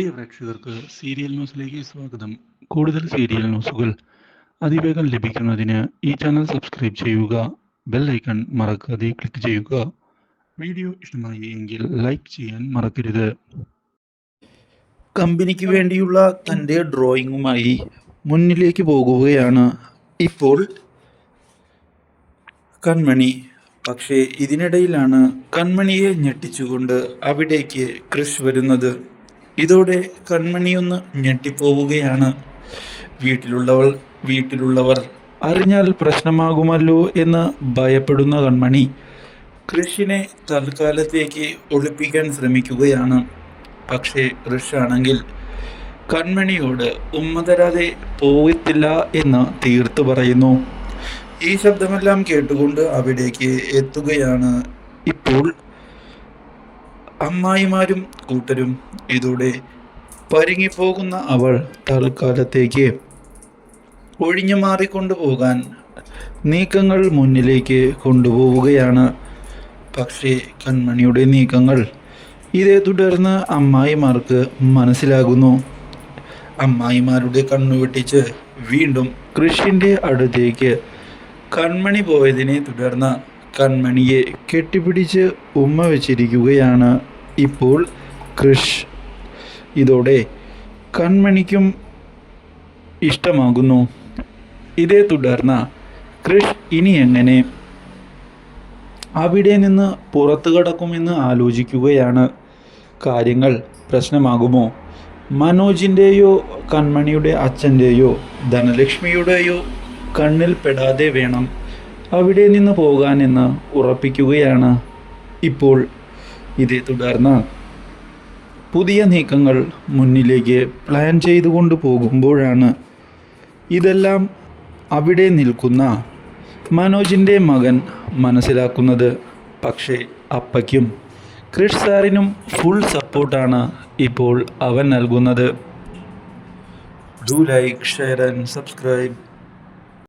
പ്രിയ പ്രേക്ഷകർക്ക് സീരിയൽ ന്യൂസിലേക്ക് സ്വാഗതം. കൂടുതൽ സീരിയൽ ന്യൂസുകൾ അതിവേഗം ലഭിക്കുന്നതിന് ഈ ചാനൽ സബ്സ്ക്രൈബ് ചെയ്യുക ബെൽ ഐക്കൺ മറക്കാതെ ക്ലിക്ക് ചെയ്യുക. വീഡിയോ ഇഷ്ടമായി എങ്കിൽ ലൈക്ക് ചെയ്യാൻ മറക്കരുത്. കമ്പനിക്ക് വേണ്ടിയുള്ള തന്റെ ഡ്രോയിങ്ങുമായി മുന്നിലേക്ക് പോകുകയാണ് ഇപ്പോൾ കൺമണി. പക്ഷേ ഇതിനിടയിലാണ് കൺമണിയെ ഞെട്ടിച്ചുകൊണ്ട് അവിടേക്ക് ക്രിഷ് വരുന്നത്. ഇതോടെ കൺമണിയൊന്ന് ഞെട്ടിപ്പോവുകയാണ്. വീട്ടിലുള്ളവൾ വീട്ടിലുള്ളവർ അറിഞ്ഞാൽ പ്രശ്നമാകുമല്ലോ എന്ന് ഭയപ്പെടുന്ന കൺമണി കൃഷിനെ തൽക്കാലത്തേക്ക് ഒളിപ്പിക്കാൻ ശ്രമിക്കുകയാണ്. പക്ഷേ കൃഷാണെങ്കിൽ കൺമണിയോട് ഉമ്മ തരാതെ എന്ന് തീർത്തു പറയുന്നു. ഈ ശബ്ദമെല്ലാം കേട്ടുകൊണ്ട് അവിടേക്ക് എത്തുകയാണ് ഇപ്പോൾ അമ്മായിമാരും കൂട്ടരും ഇതോടെ പരുങ്ങിപ്പോകുന്ന അവൾ തൽക്കാലത്തേക്ക് ഒഴിഞ്ഞു മാറിക്കൊണ്ടു പോകാൻ നീക്കങ്ങൾ മുന്നിലേക്ക് കൊണ്ടുപോവുകയാണ്. പക്ഷേ കൺമണിയുടെ നീക്കങ്ങൾ ഇതേ തുടർന്ന് അമ്മായിമാർക്ക് മനസ്സിലാകുന്നു. അമ്മായിമാരുടെ കണ്ണു വെട്ടിച്ച് വീണ്ടും കൃഷിന്റെ അടുത്തേക്ക് കൺമണി പോയതിനെ തുടർന്ന് കൺമണിയെ കെട്ടിപ്പിടിച്ച് ഉമ്മ വെച്ചിരിക്കുകയാണ് ഇപ്പോൾ കൃഷ്. ഇതോടെ കൺമണിക്കും ഇഷ്ടമാകുന്നു. ഇതേ തുടർന്ന് കൃഷ് ഇനി എങ്ങനെ? അവിടെ നിന്ന് പുറത്തു കടക്കുമെന്ന് ആലോചിക്കുകയാണ്. കാര്യങ്ങൾ പ്രശ്നമാകുമോ? മനോജിന്റെയോ കൺമണിയുടെ അച്ഛന്റെയോ ധനലക്ഷ്മിയുടെയോ കണ്ണിൽ പെടാതെ വേണം. അവിടെ നിന്ന് പോകാനെന്ന് ഉറപ്പിക്കുകയാണ്. ഇപ്പോൾ ഇതേ തുടർന്ന് പുതിയ നീക്കങ്ങൾ മുന്നിലേക്ക് പ്ലാൻ ചെയ്തുകൊണ്ട് പോകുമ്പോഴാണ് ഇതെല്ലാം അവിടെ നിൽക്കുന്ന മനോജിന്റെ മകൻ മനസ്സിലാക്കുന്നത്. പക്ഷേ അപ്പയ്ക്കും ക്രിഷ് സാറിനും ഫുൾ സപ്പോർട്ടാണ് ഇപ്പോൾ അവൻ നൽകുന്നത്. Do like share and subscribe